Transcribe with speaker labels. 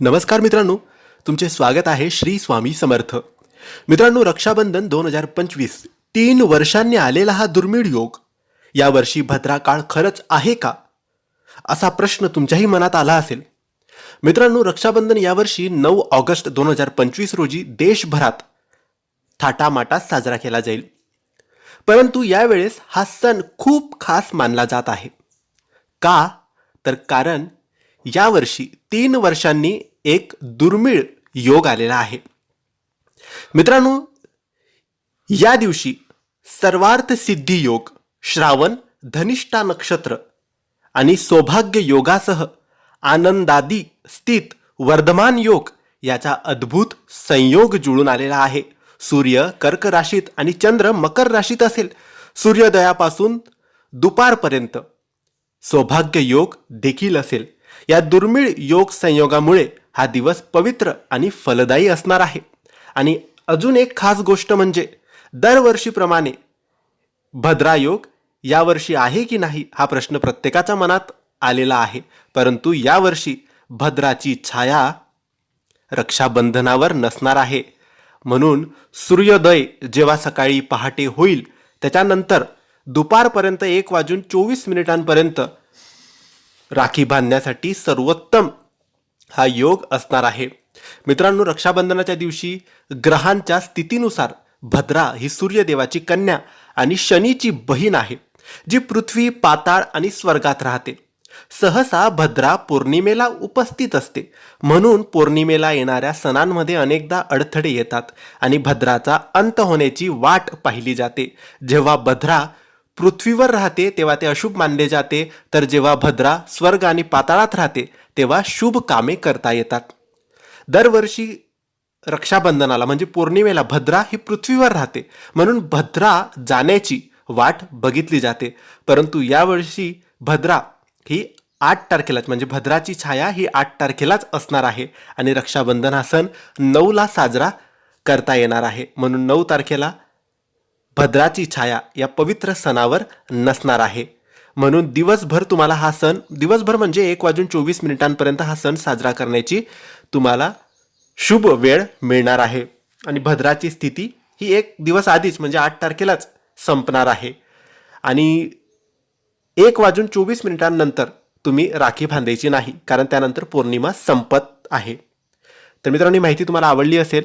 Speaker 1: नमस्कार मित्रांनो तुमचे स्वागत आहे श्री स्वामी समर्थ. मित्रांनो रक्षाबंधन दोन हजार पंचवीस तीन वर्षांनी आलेला हा दुर्मिळ योग यावर्षी भद्रा काळ खरंच आहे का? असा प्रश्न तुमच्याही मनात आला असेल. मित्रांनो रक्षाबंधन यावर्षी नऊ ऑगस्ट दोन हजार पंचवीस रोजी देशभरात थाटामाटात साजरा केला जाईल. परंतु यावेळेस हा सण खूप खास मानला जात आहे. का? तर कारण यावर्षी तीन वर्षांनी एक दुर्मिळ योग आलेला आहे. मित्रांनो या दिवशी सर्वार्थ सिद्धी योग श्रावण धनिष्ठा नक्षत्र आणि सौभाग्य योगासह आनंदादी स्थित वर्धमान योग याचा अद्भुत संयोग जुळून आलेला आहे. सूर्य कर्क राशीत आणि चंद्र मकर राशीत असेल. सूर्योदयापासून दुपारपर्यंत सौभाग्य योग देखील असेल. या दुर्मिळ योग संयोगामुळे हा दिवस पवित्र आणि फलदायी असणार आहे. आणि अजून एक खास गोष्ट म्हणजे दरवर्षीप्रमाणे भद्रा योग यावर्षी आहे की नाही हा प्रश्न प्रत्येकाच्या मनात आलेला आहे. परंतु यावर्षी भद्राची छाया रक्षाबंधनावर नसणार आहे. म्हणून सूर्योदय जेव्हा सकाळी पहाटे होईल त्याच्यानंतर दुपारपर्यंत एक वाजून चोवीस मिनिटांपर्यंत राखी बांधण्यासाठी सर्वोत्तम हा योग असणार आहे. मित्रांनो रक्षाबंधनाच्या दिवशी ग्रहांच्या स्थितीनुसार भद्रा ही सूर्यदेवाची कन्या आणि शनीची बहीण आहे जी पृथ्वी पाताळ आणि स्वर्गात राहते. सहसा भद्रा पौर्णिमेला उपस्थित असते. म्हणून पौर्णिमेला येणाऱ्या सणांमध्ये अनेकदा अडथळे येतात आणि भद्राचा अंत होण्याची वाट पाहिली जाते. जेव्हा भद्रा पृथ्वीवर राहते तेव्हा ते अशुभ मानले जाते. तर जेव्हा भद्रा स्वर्ग आणि पाताळात राहते तेव्हा शुभ कामे करता येतात. दरवर्षी रक्षाबंधनाला म्हणजे पौर्णिमेला भद्रा ही पृथ्वीवर राहते. म्हणून भद्रा जाण्याची वाट बघितली जाते. परंतु यावर्षी भद्रा ही आठ तारखेलाच म्हणजे भद्राची छाया ही आठ तारखेलाच असणार आहे. आणि रक्षाबंधन हा सण नऊला साजरा करता येणार आहे. म्हणून नऊ तारखेला भद्राची छाया या पवित्र सणावर नसणार आहे. म्हणून दिवसभर तुम्हाला हा सण दिवसभर म्हणजे एक वाजून चोवीस मिनिटांपर्यंत हा सण साजरा करण्याची तुम्हाला शुभ वेळ मिळणार आहे. आणि भद्राची स्थिती ही एक दिवस आधीच म्हणजे आठ तारखेलाच संपणार आहे. आणि एक वाजून चोवीस मिनिटांनंतर तुम्ही राखी बांधायची नाही कारण त्यानंतर पौर्णिमा संपत आहे. तर मित्रांनो माहिती तुम्हाला आवडली असेल